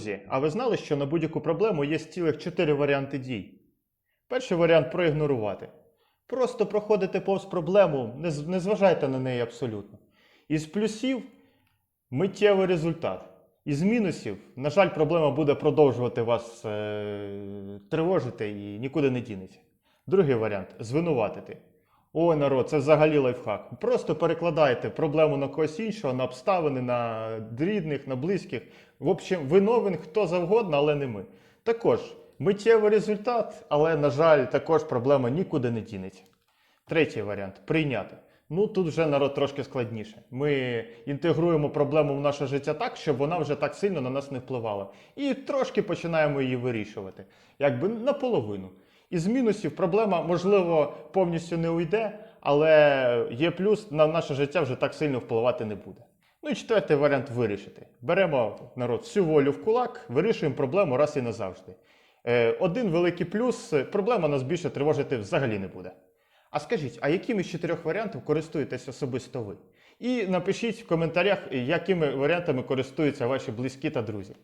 Друзі, а ви знали, що на будь-яку проблему є цілих 4 варіанти дій? Перший варіант проігнорувати. Просто проходите повз проблему, не зважайте на неї абсолютно. Із плюсів миттєвий результат. Із мінусів, на жаль, проблема буде продовжувати вас е, тривожити і нікуди не дінеться. Другий варіант звинуватити. Ой, народ, це взагалі лайфхак. Просто перекладайте проблему на когось іншого, на обставини, на рідних, на близьких. В общем, виновен хто завгодно, але не ми. Також миттєвий результат, але, на жаль, також проблема нікуди не дінеться. Третій варіант прийняти. Ну тут вже народ трошки складніше. Ми інтегруємо проблему в наше життя так, щоб вона вже так сильно на нас не впливала. І трошки починаємо її вирішувати. Якби наполовину. Із мінусів проблема, можливо, повністю не уйде, але є плюс, на наше життя вже так сильно впливати не буде. Ну і четвертий варіант вирішити. Беремо народ всю волю в кулак, вирішуємо проблему раз і назавжди. Е, один великий плюс проблема нас більше тривожити взагалі не буде. А скажіть, а якими з чотирьох варіантів користуєтесь особисто ви? І напишіть в коментарях, якими варіантами користуються ваші близькі та друзі.